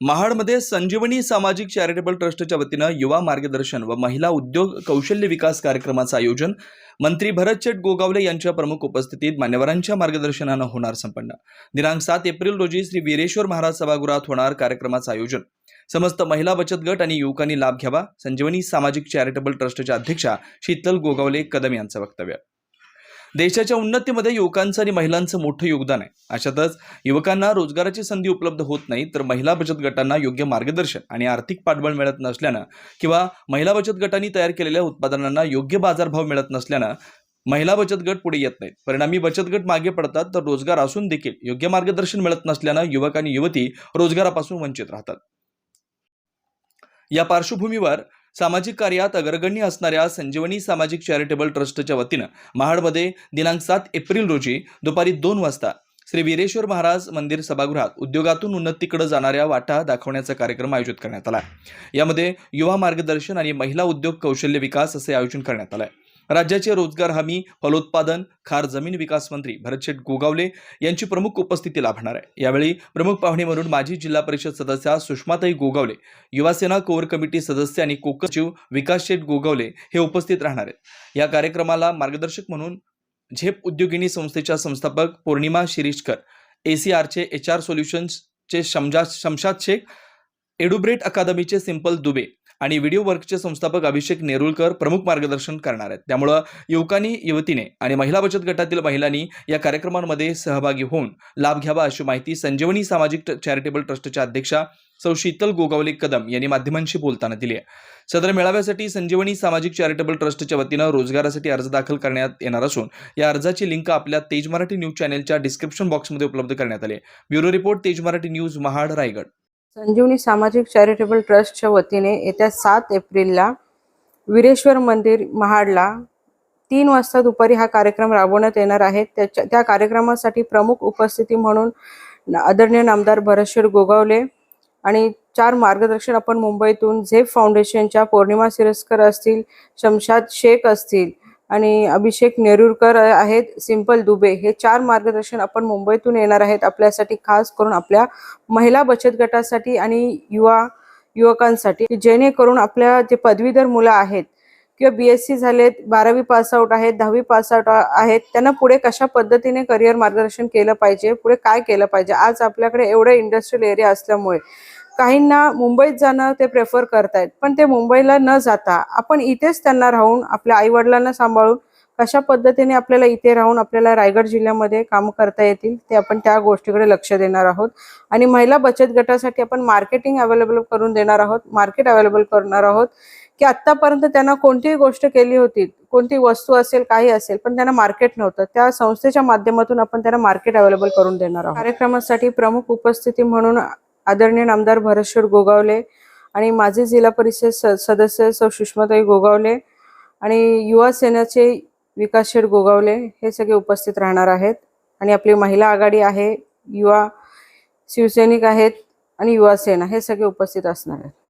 महाडमध्ये संजीवनी सामाजिक चॅरिटेबल ट्रस्टच्या वतीनं युवा मार्गदर्शन व महिला उद्योग कौशल्य विकास कार्यक्रमाचं आयोजन मंत्री भरत भरतचेट गोगावले यांच्या प्रमुख उपस्थितीत मान्यवरांच्या मार्गदर्शनानं होणार संपन्न. दिनांक सात एप्रिल रोजी श्री वीरेश्वर महाराज सभागृहात होणार कार्यक्रमाचं आयोजन. समस्त महिला बचत गट आणि युवकांनी लाभ घ्यावा संजीवनी सामाजिक चॅरिटेबल ट्रस्टच्या अध्यक्षा शीतल गोगावले कदम यांचं वक्तव्य. देशाच्या उन्नतीमध्ये युवकांचं आणि महिलांचं मोठं योगदान आहे. अशातच युवकांना रोजगाराची संधी उपलब्ध होत नाही तर महिला बचत गटांना योग्य मार्गदर्शन आणि आर्थिक पाठबळ मिळत नसल्यानं किंवा महिला बचत गटांनी तयार केलेल्या उत्पादनांना योग्य बाजारभाव मिळत नसल्यानं महिला बचत गट पुढे येत नाहीत. परिणामी बचत गट मागे पडतात तर रोजगार असून देखील योग्य मार्गदर्शन मिळत नसल्यानं युवक आणि युवती रोजगारापासून वंचित राहतात. या पार्श्वभूमीवर सामाजिक कार्यात अग्रगण्य असणाऱ्या संजीवनी सामाजिक चॅरिटेबल ट्रस्टच्या वतीनं महाडमध्ये दिनांक सात एप्रिल रोजी दुपारी दोन वाजता श्री वीरेश्वर महाराज मंदिर सभागृहात उद्योगातून उन्नतीकडे जाणाऱ्या वाटा दाखवण्याचा कार्यक्रम आयोजित करण्यात आला. यामध्ये युवा मार्गदर्शन आणि महिला उद्योग कौशल्य विकास असे आयोजन करण्यात आलं आहे राज्याचे रोजगार हमी फलोत्पादन खार जमीन विकास मंत्री भरतशेठ गोगावले यांची प्रमुख उपस्थिती लाभणार आहे. यावेळी प्रमुख पाहुणे म्हणून माजी जिल्हा परिषद सदस्या सुषमाताई गोगावले युवासेना कोर कमिटी सदस्य आणि कोकण सचिव विकास शेठ गोगावले हे उपस्थित राहणार आहेत. या कार्यक्रमाला मार्गदर्शक म्हणून झेप उद्योगिनी संस्थेच्या संस्थापक पौर्णिमा शिरीषकर ए सी आरचे एच आर सोल्युशन्सचे शमजा शमशाद शेख एडुब्रेट अकादमीचे सिंपल दुबे आणि व्हिडिओ वर्कचे संस्थापक अभिषेक नेरुळकर प्रमुख मार्गदर्शन करणार आहेत. त्यामुळं युवकांनी युवतीने आणि महिला बचत गटातील महिलांनी या कार्यक्रमांमध्ये सहभागी होऊन लाभ घ्यावा अशी माहिती संजीवनी सामाजिक ट- चॅरिटेबल ट्रस्टच्या अध्यक्षा सौ शीतल गोगावले कदम यांनी माध्यमांशी बोलताना दिली आहे. सदर मेळाव्यासाठी संजीवनी सामाजिक चॅरिटेबल ट्रस्टच्या वतीनं रोजगारासाठी अर्ज दाखल करण्यात येणार असून या अर्जाची लिंक आपल्या तेज मराठी न्यूज चॅनेलच्या डिस्क्रिप्शन बॉक्समध्ये उपलब्ध करण्यात आली आहे. Bureau report Tej Marathi news Mahad Raigad. Sanjivani सामाजिक चॅरिटेबल ट्रस्टच्या वतीने येत्या सात एप्रिलला वीरेश्वर मंदिर महाडला तीन वाजता दुपारी हा कार्यक्रम राबवण्यात येणार आहे. त्याच्या त्या कार्यक्रमासाठी प्रमुख उपस्थिती म्हणून आदरणीय नामदार भरतशेठ गोगावले आणि चार मार्गदर्शन आपण मुंबईतून झेप फाउंडेशनच्या पौर्णिमा सिरस्कर असतील शमशाद शेख असतील आणि अभिषेक नेरुरकर आहेत सिंपल दुबे. हे चार मार्गदर्शन आपण मुंबईतून येणार आहेत आपल्यासाठी खास करून आपल्या महिला बचत गटासाठी आणि युवा युवकांसाठी जेणेकरून आपल्या जे पदवीधर मुलं आहेत किंवा बी एस सी झालेत बारावी पासआउट आहेत दहावी पासआउट आहेत त्यांना पुढे कशा पद्धतीने करिअर मार्गदर्शन केलं पाहिजे पुढे काय केलं पाहिजे? आज आपल्याकडे एवढं इंडस्ट्रियल एरिया असल्यामुळे काहींना मुंबईत जाणं ते प्रेफर करतायत पण ते मुंबईला न जाता आपण इथेच त्यांना राहून आपल्या आईवडिलांना सांभाळून कशा पद्धतीने आपल्याला इथे राहून आपल्याला रायगड जिल्ह्यामध्ये काम करता येतील ते आपण त्या गोष्टीकडे लक्ष देणार आहोत. आणि महिला बचत गटासाठी आपण मार्केटिंग अवेलेबल करून देणार आहोत मार्केट अवेलेबल करणार आहोत की आतापर्यंत त्यांना कोणतीही गोष्ट केली होती कोणती वस्तू असेल काही असेल पण त्यांना मार्केट नव्हतं. त्या संस्थेच्या माध्यमातून आपण त्यांना मार्केट अवेलेबल करून देणार आहोत. कार्यक्रमासाठी प्रमुख उपस्थिती म्हणून आदरणीय नामदार भरतशेठ गोगावले आणि माझे जिल्हा परिषद स- सदस्य सौ सुषमाताई गोगावले आणि युवा सेनेचे विकास शेठ गोगावले हे सगळे उपस्थित राहणार आहेत. आणि आपली महिला आघाडी आहे युवा शिवसैनिक आहेत आणि युवा सेना हे सगळे उपस्थित असणार आहेत.